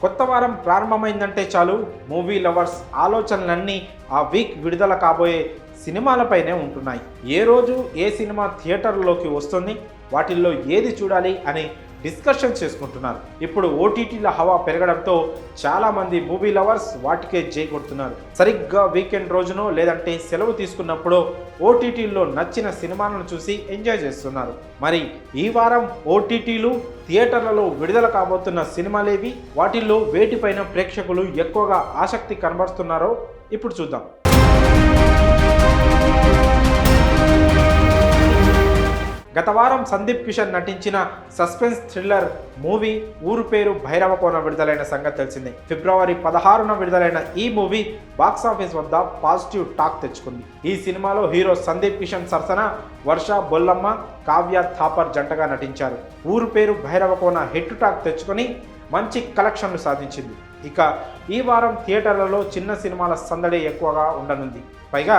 కొత్త వారం ప్రారంభమైందంటే చాలు. మూవీ లవర్స్ ఆలోచనలన్నీ ఆ వీక్ విడుదల కాబోయే సినిమాలపైనే ఉంటున్నాయి. ఏ రోజు ఏ సినిమా థియేటర్లోకి వస్తుంది? వాటిల్లో ఏది చూడాలి? అని డిస్కషన్ చేసుకుంటున్నారు. ఇప్పుడు ఓటీటీల హవా పెరగడంతో చాలామంది మూవీ లవర్స్ వాటికే జై కొడుతున్నారు సరిగ్గా వీకెండ్ రోజునో లేదంటే సెలవు తీసుకున్నప్పుడు ఓటీటీల్లో నచ్చిన సినిమాలను చూసి ఎంజాయ్ చేస్తున్నారు. మరి ఈ వారం ఓటీటీలు థియేటర్లలో విడుదల కాబోతున్న సినిమాలేవి? వాటిల్లో వేటిపైన ప్రేక్షకులు ఎక్కువగా ఆసక్తి కనబరుస్తున్నారో ఇప్పుడు చూద్దాం. గత వారం సందీప్ కిషన్ నటించిన సస్పెన్స్ థ్రిల్లర్ మూవీ ఊరు పేరు భైరవకోన విడుదలైన సంగతి తెలిసిందే. ఫిబ్రవరి పదహారున విడుదలైన ఈ మూవీ బాక్సాఫీస్ వద్ద పాజిటివ్ టాక్ తెచ్చుకుంది. ఈ సినిమాలో హీరో సందీప్ కిషన్ సరసన వర్ష బొల్లమ్మ కావ్య థాపర్ జంటగా నటించారు. ఊరు పేరు భైరవకోన హిట్ టాక్ తెచ్చుకొని మంచి కలెక్షన్లు సాధించింది. ఇక ఈ వారం థియేటర్లలో చిన్న సినిమాల సందడి ఎక్కువగా ఉండనుంది. పైగా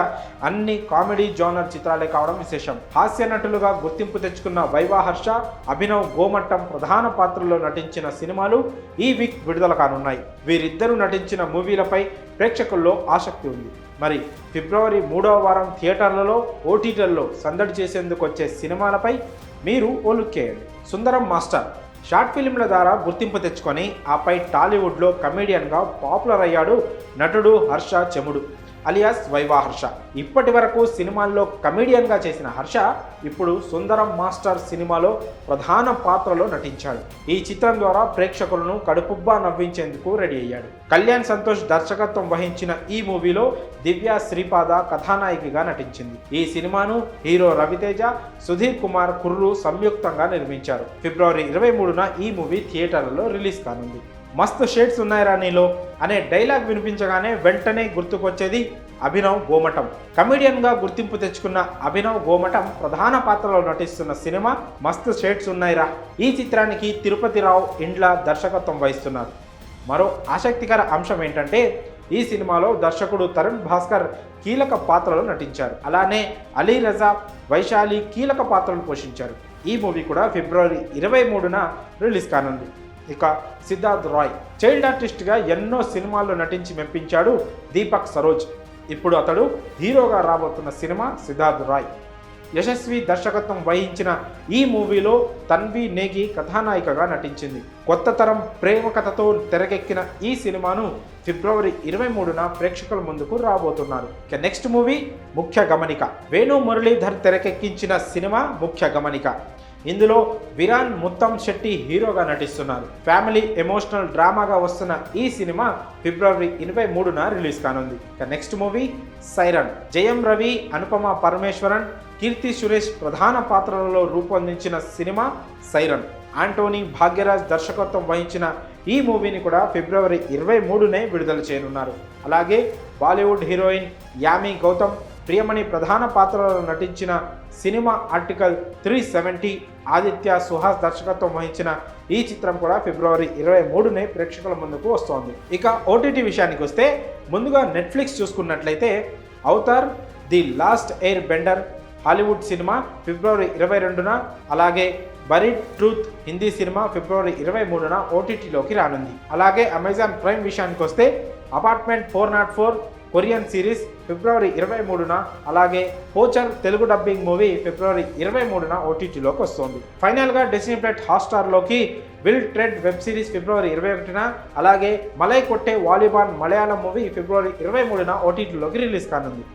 అన్ని కామెడీ జోనర్ చిత్రాలే కావడం విశేషం. హాస్య నటులుగా గుర్తింపు తెచ్చుకున్న వైవాహర్ష అభినవ్ గోమట్టం ప్రధాన పాత్రల్లో నటించిన సినిమాలు ఈ వీక్ విడుదల కానున్నాయి. వీరిద్దరూ నటించిన మూవీలపై ప్రేక్షకుల్లో ఆసక్తి ఉంది. మరి ఫిబ్రవరి మూడవ వారం థియేటర్లలో ఓటీటీలలో సందడి చేసేందుకు వచ్చే సినిమాలపై మీరు ఓలుక్కేయండి సుందరం మాస్టర్ షార్ట్ ఫిల్మ్ల ద్వారా గుర్తింపు తెచ్చుకొని ఆపై టాలీవుడ్లో కమెడియన్గా పాపులర్ అయ్యాడు నటుడు హర్ష చెముడు. అలియాస్ వైవా హర్ష ఇప్పటి వరకు సినిమాల్లో కమెడియన్గా చేసిన హర్ష ఇప్పుడు సుందరం మాస్టర్ సినిమాలో ప్రధాన పాత్రలో నటించాడు. ఈ చిత్రం ద్వారా ప్రేక్షకులను కడుపుబ్బా నవ్వించేందుకు రెడీ అయ్యాడు. కళ్యాణ్ సంతోష్ దర్శకత్వం వహించిన ఈ మూవీలో దివ్య శ్రీపాద కథానాయికగా నటించింది. ఈ సినిమాను హీరో రవితేజ సుధీర్ కుమార్ కుర్రు సంయుక్తంగా నిర్మించారు. ఫిబ్రవరి ఇరవై మూడున ఈ మూవీ థియేటర్లలో రిలీజ్ కానుంది. మస్తు షేడ్స్ ఉన్నాయిరా నీలో అనే డైలాగ్ వినిపించగానే వెంటనే గుర్తుకొచ్చేది అభినవ్ గోమటం. కమెడియన్గా గుర్తింపు తెచ్చుకున్న అభినవ్ గోమటం ప్రధాన పాత్రలో నటిస్తున్న సినిమా మస్తు షేడ్స్ ఉన్నాయిరా ఈ చిత్రానికి తిరుపతి రావు ఇండ్ల దర్శకత్వం వహిస్తున్నారు. మరో ఆసక్తికర అంశం ఏంటంటే ఈ సినిమాలో దర్శకుడు తరుణ్ భాస్కర్ కీలక పాత్రలో నటించారు. అలానే అలీ రజా వైశాలి కీలక పాత్రలు పోషించారు. ఈ మూవీ కూడా ఫిబ్రవరి ఇరవై మూడున రిలీజ్ కానుంది. ఇక సిద్ధార్థ్ రాయ్ చైల్డ్ ఆర్టిస్ట్గా ఎన్నో సినిమాల్లో నటించి మెప్పించాడు దీపక్ సరోజ్. ఇప్పుడు అతడు హీరోగా రాబోతున్న సినిమా సిద్ధార్థ్ రాయ్. యశస్వి దర్శకత్వం వహించిన ఈ మూవీలో తన్వి నేగి కథానాయికగా నటించింది. కొత్త తరం ప్రేమ కథతో తెరకెక్కిన ఈ సినిమాను ఫిబ్రవరి ఇరవై మూడున ప్రేక్షకుల ముందుకు రాబోతున్నారు. ఇక నెక్స్ట్ మూవీ ముఖ్య గమనిక. వేణు మురళీధర్ తెరకెక్కించిన సినిమా ముఖ్య గమనిక. ఇందులో విరాన్ ముత్తం శెట్టి హీరోగా నటిస్తున్నారు. ఫ్యామిలీ ఎమోషనల్ డ్రామాగా వస్తున్న ఈ సినిమా ఫిబ్రవరి ఇరవై మూడున రిలీజ్ కానుంది. ఇక next movie siren. Jayam Ravi Anupama Parameswaran Keerthy Suresh ప్రధాన పాత్రలలో రూపొందించిన సినిమా సైరన్. ఆంటోనీ భాగ్యరాజ్ దర్శకత్వం వహించిన ఈ మూవీని కూడా ఫిబ్రవరి ఇరవై మూడునే విడుదల చేయనున్నారు. అలాగే బాలీవుడ్ హీరోయిన్ యామి గౌతమ్ ప్రియమణి ప్రధాన పాత్రలో నటించిన cinema article three seventy Aditya Suhas దర్శకత్వం వహించిన ఈ చిత్రం కూడా ఫిబ్రవరి ఇరవై మూడునే ప్రేక్షకుల ముందుకు వస్తోంది. ఇక ఓటీటీ విషయానికి వస్తే ముందుగా నెట్ఫ్లిక్స్ చూసుకున్నట్లయితే Avatar the last air bender Hollywood cinema ఫిబ్రవరి ఇరవై రెండున అలాగే బరీడ్ ట్రూత్ హిందీ సినిమా ఫిబ్రవరి ఇరవై మూడున ఓటీటీలోకి రానుంది. అలాగే అమెజాన్ ప్రైమ్ విషయానికి వస్తే apartment four not four Korean series ఫిబ్రవరి ఇరవై మూడున అలాగే పోచర్ తెలుగు డబ్బింగ్ మూవీ ఫిబ్రవరి ఇరవై మూడున ఓటీటీలోకి వస్తుంది. ఫైనల్గా డిస్నీ ప్లెట్ హాట్స్టార్లోకి విల్ ట్రెడ్ వెబ్ సిరీస్ ఫిబ్రవరి ఇరవై ఒకటిన అలాగే మలై కొట్టే వాలీబాల్ మలయాళం మూవీ ఫిబ్రవరి ఇరవై మూడున ఓటీటీలోకి రిలీజ్ కానుంది.